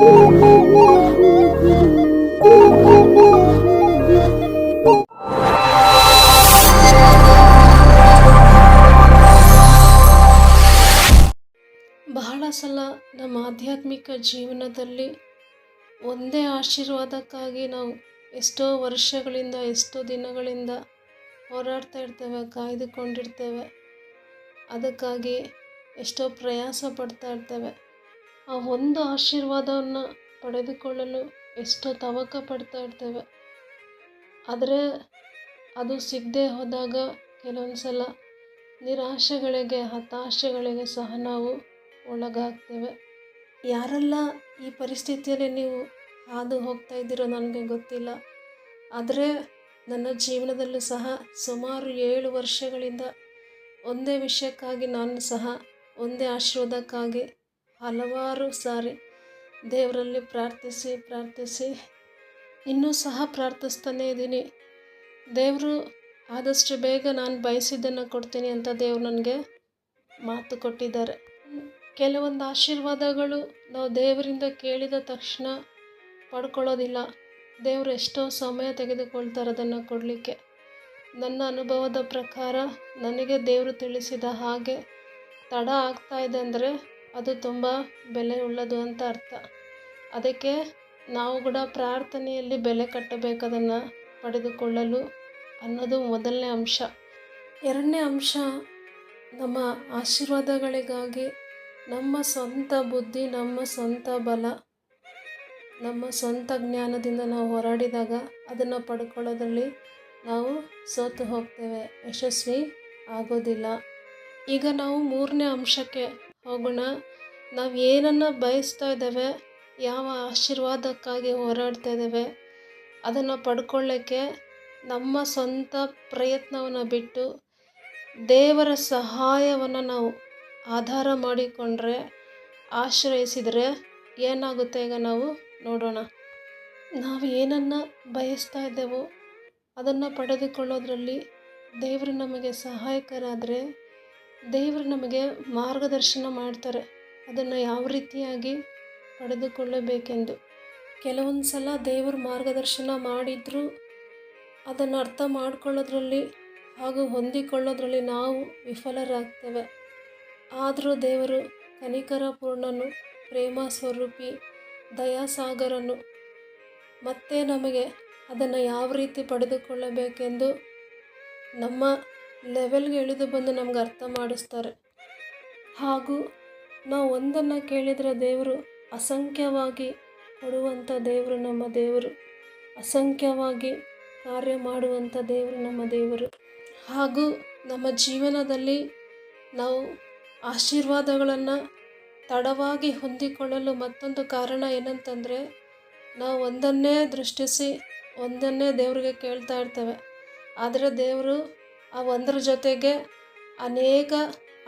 ಬಹಳ ಸಲ ನಮ್ಮ ಆಧ್ಯಾತ್ಮಿಕ ಜೀವನದಲ್ಲಿ ಒಂದೇ ಆಶೀರ್ವಾದಕ್ಕಾಗಿ ನಾವು ಎಷ್ಟೋ ವರ್ಷಗಳಿಂದ, ಎಷ್ಟೋ ದಿನಗಳಿಂದ ಹೋರಾಡ್ತಾ ಇರ್ತೇವೆ, ಕಾಯ್ದುಕೊಂಡಿರ್ತೇವೆ. ಅದಕ್ಕಾಗಿ ಎಷ್ಟೋ ಪ್ರಯಾಸ ಪಡ್ತಾ ಇರ್ತೇವೆ. ಆ ಒಂದು ಆಶೀರ್ವಾದವನ್ನು ಪಡೆದುಕೊಳ್ಳಲು ಎಷ್ಟೋ ತವಕ ಪಡ್ತಾ ಇರ್ತೇವೆ. ಆದರೆ ಅದು ಸಿಗದೆ ಹೋದಾಗ ಕೆಲವೊಂದು ಸಲ ನಿರಾಶೆಗಳಿಗೆ, ಹತಾಶೆಗಳಿಗೆ ಸಹ ನಾವು ಒಳಗಾಗ್ತೇವೆ. ಯಾರೆಲ್ಲ ಈ ಪರಿಸ್ಥಿತಿಯಲ್ಲಿ ನೀವು ಹಾದು ಹೋಗ್ತಾ ಇದ್ದೀರೋ ನನಗೆ ಗೊತ್ತಿಲ್ಲ. ಆದರೆ ನನ್ನ ಜೀವನದಲ್ಲೂ ಸಹ ಸುಮಾರು ಏಳು ವರ್ಷಗಳಿಂದ ಒಂದೇ ವಿಷಯಕ್ಕಾಗಿ ನಾನು ಸಹ ಒಂದೇ ಆಶೀರ್ವಾದಕ್ಕಾಗಿ ಹಲವಾರು ಸಾರಿ ದೇವರಲ್ಲಿ ಪ್ರಾರ್ಥಿಸಿ ಪ್ರಾರ್ಥಿಸಿ. ಇನ್ನೂ ಸಹ ಪ್ರಾರ್ಥಿಸ್ತಾನೇ ಇದ್ದೀನಿ. ದೇವರು ಆದಷ್ಟು ಬೇಗ ನಾನು ಬಯಸಿದ್ದನ್ನು ಕೊಡ್ತೀನಿ ಅಂತ ದೇವ್ರು ನನಗೆ ಮಾತು ಕೊಟ್ಟಿದ್ದಾರೆ. ಕೆಲವೊಂದು ಆಶೀರ್ವಾದಗಳು ನಾವು ದೇವರಿಂದ ಕೇಳಿದ ತಕ್ಷಣ ಪಡ್ಕೊಳ್ಳೋದಿಲ್ಲ. ದೇವರು ಎಷ್ಟೋ ಸಮಯ ತೆಗೆದುಕೊಳ್ತಾರೆ ಅದನ್ನು ಕೊಡಲಿಕ್ಕೆ. ನನ್ನ ಅನುಭವದ ಪ್ರಕಾರ ನನಗೆ ದೇವರು ತಿಳಿಸಿದ ಹಾಗೆ ತಡ ಆಗ್ತಾ ಇದೆ ಅಂದರೆ ಅದು ತುಂಬ ಬೆಲೆ ಉಳ್ಳದು ಅಂತ ಅರ್ಥ. ಅದಕ್ಕೆ ನಾವು ಕೂಡ ಪ್ರಾರ್ಥನೆಯಲ್ಲಿ ಬೆಲೆ ಕಟ್ಟಬೇಕು ಅದನ್ನು ಪಡೆದುಕೊಳ್ಳಲು ಅನ್ನೋದು ಮೊದಲನೇ ಅಂಶ. ಎರಡನೇ ಅಂಶ, ನಮ್ಮ ಆಶೀರ್ವಾದಗಳಿಗಾಗಿ ನಮ್ಮ ಸ್ವಂತ ಬುದ್ಧಿ, ನಮ್ಮ ಸ್ವಂತ ಬಲ, ನಮ್ಮ ಸ್ವಂತ ಜ್ಞಾನದಿಂದ ನಾವು ಹೋರಾಡಿದಾಗ ಅದನ್ನು ಪಡ್ಕೊಳ್ಳೋದ್ರಲ್ಲಿ ನಾವು ಸೋತು ಹೋಗ್ತೇವೆ. ಯಶಸ್ವಿ ಆಗೋದಿಲ್ಲ. ಈಗ ನಾವು ಮೂರನೇ ಅಂಶಕ್ಕೆ ಹೋಗೋಣ. ನಾವು ಏನನ್ನು ಬಯಸ್ತಾ ಇದ್ದೇವೆ, ಯಾವ ಆಶೀರ್ವಾದಕ್ಕಾಗಿ ಹೋರಾಡ್ತಾ ಇದ್ದೇವೆ, ಅದನ್ನು ಪಡ್ಕೊಳ್ಳೋಕ್ಕೆ ನಮ್ಮ ಸ್ವಂತ ಪ್ರಯತ್ನವನ್ನು ಬಿಟ್ಟು ದೇವರ ಸಹಾಯವನ್ನು ನಾವು ಆಧಾರ ಮಾಡಿಕೊಂಡ್ರೆ, ಆಶ್ರಯಿಸಿದರೆ ಏನಾಗುತ್ತೆ ಈಗ ನಾವು ನೋಡೋಣ. ನಾವು ಏನನ್ನು ಬಯಸ್ತಾ ಇದ್ದೇವೋ ಅದನ್ನು ಪಡೆದುಕೊಳ್ಳೋದ್ರಲ್ಲಿ ದೇವರು ನಮಗೆ ಸಹಾಯಕರಾದರೆ ದೇವರು ನಮಗೆ ಮಾರ್ಗದರ್ಶನ ಮಾಡ್ತಾರೆ. ಅದನ್ನು ಯಾವ ರೀತಿಯಾಗಿ ಪಡೆದುಕೊಳ್ಳಬೇಕೆಂದು. ಕೆಲವೊಂದು ಸಲ ದೇವರು ಮಾರ್ಗದರ್ಶನ ಮಾಡಿದರೂ ಅದನ್ನು ಅರ್ಥ ಮಾಡ್ಕೊಳ್ಳೋದ್ರಲ್ಲಿ ಹಾಗೂ ಹೊಂದಿಕೊಳ್ಳೋದ್ರಲ್ಲಿ ನಾವು ವಿಫಲರಾಗ್ತೇವೆ. ಆದರೂ ದೇವರು ಕನಿಕರ ಪೂರ್ಣನು ಪ್ರೇಮ ಸ್ವರೂಪಿ ದಯಾಸಾಗರನು. ಮತ್ತೆ ನಮಗೆ ಅದನ್ನು ಯಾವ ರೀತಿ ಪಡೆದುಕೊಳ್ಳಬೇಕೆಂದು ನಮ್ಮ ಲೆವೆಲ್ಗೆ ಇಳಿದು ಬಂದು ನಮ್ಗೆ ಅರ್ಥ ಮಾಡಿಸ್ತಾರೆ. ಹಾಗೂ ನಾವು ಒಂದನ್ನು ಕೇಳಿದರೆ ದೇವರು ಅಸಂಖ್ಯವಾಗಿ ಕೊಡುವಂಥ ದೇವರು ನಮ್ಮ ದೇವರು. ಅಸಂಖ್ಯವಾಗಿ ಕಾರ್ಯ ಮಾಡುವಂಥ ದೇವರು ನಮ್ಮ ದೇವರು. ಹಾಗೂ ನಮ್ಮ ಜೀವನದಲ್ಲಿ ನಾವು ಆಶೀರ್ವಾದಗಳನ್ನು ತಡವಾಗಿ ಹೊಂದಿಕೊಳ್ಳಲು ಮತ್ತೊಂದು ಕಾರಣ ಏನಂತಂದರೆ, ನಾವು ಒಂದನ್ನೇ ದೃಷ್ಟಿಸಿ ಒಂದನ್ನೇ ದೇವರಿಗೆ ಕೇಳ್ತಾ ಇರ್ತೇವೆ. ಆದರೆ ದೇವರು ಆ ಒಂದರ ಜೊತೆಗೆ ಅನೇಕ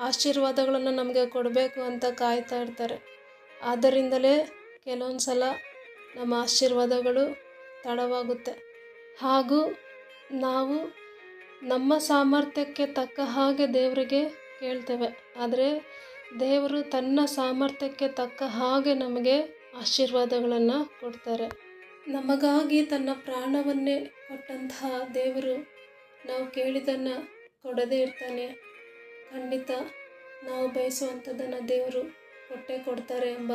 ಆಶೀರ್ವಾದಗಳನ್ನು ನಮಗೆ ಕೊಡಬೇಕು ಅಂತ ಕಾಯ್ತಾ ಇರ್ತಾರೆ. ಆದ್ದರಿಂದಲೇ ಕೆಲವೊಂದು ಸಲ ನಮ್ಮ ಆಶೀರ್ವಾದಗಳು ತಡವಾಗುತ್ತೆ. ಹಾಗೂ ನಾವು ನಮ್ಮ ಸಾಮರ್ಥ್ಯಕ್ಕೆ ತಕ್ಕ ಹಾಗೆ ದೇವರಿಗೆ ಕೇಳ್ತೇವೆ. ಆದರೆ ದೇವರು ತನ್ನ ಸಾಮರ್ಥ್ಯಕ್ಕೆ ತಕ್ಕ ಹಾಗೆ ನಮಗೆ ಆಶೀರ್ವಾದಗಳನ್ನು ಕೊಡ್ತಾರೆ. ನಮಗಾಗಿ ತನ್ನ ಪ್ರಾಣವನ್ನೇ ಕೊಟ್ಟಂತಹ ದೇವರು ನಾವು ಕೇಳಿದ್ದನ್ನು ಕೊಡದೇ ಇರ್ತಾನೆ. ಖಂಡಿತ ನಾವು ಬಯಸುವಂಥದ್ದನ್ನು ದೇವರು ಹೊಟ್ಟೆ ಕೊಡ್ತಾರೆ ಎಂಬ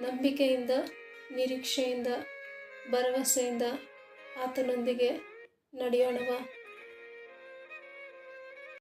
ನಂಬಿಕೆಯಿಂದ, ನಿರೀಕ್ಷೆಯಿಂದ, ಭರವಸೆಯಿಂದ ಆತನೊಂದಿಗೆ ನಡೆಯೋಣವ.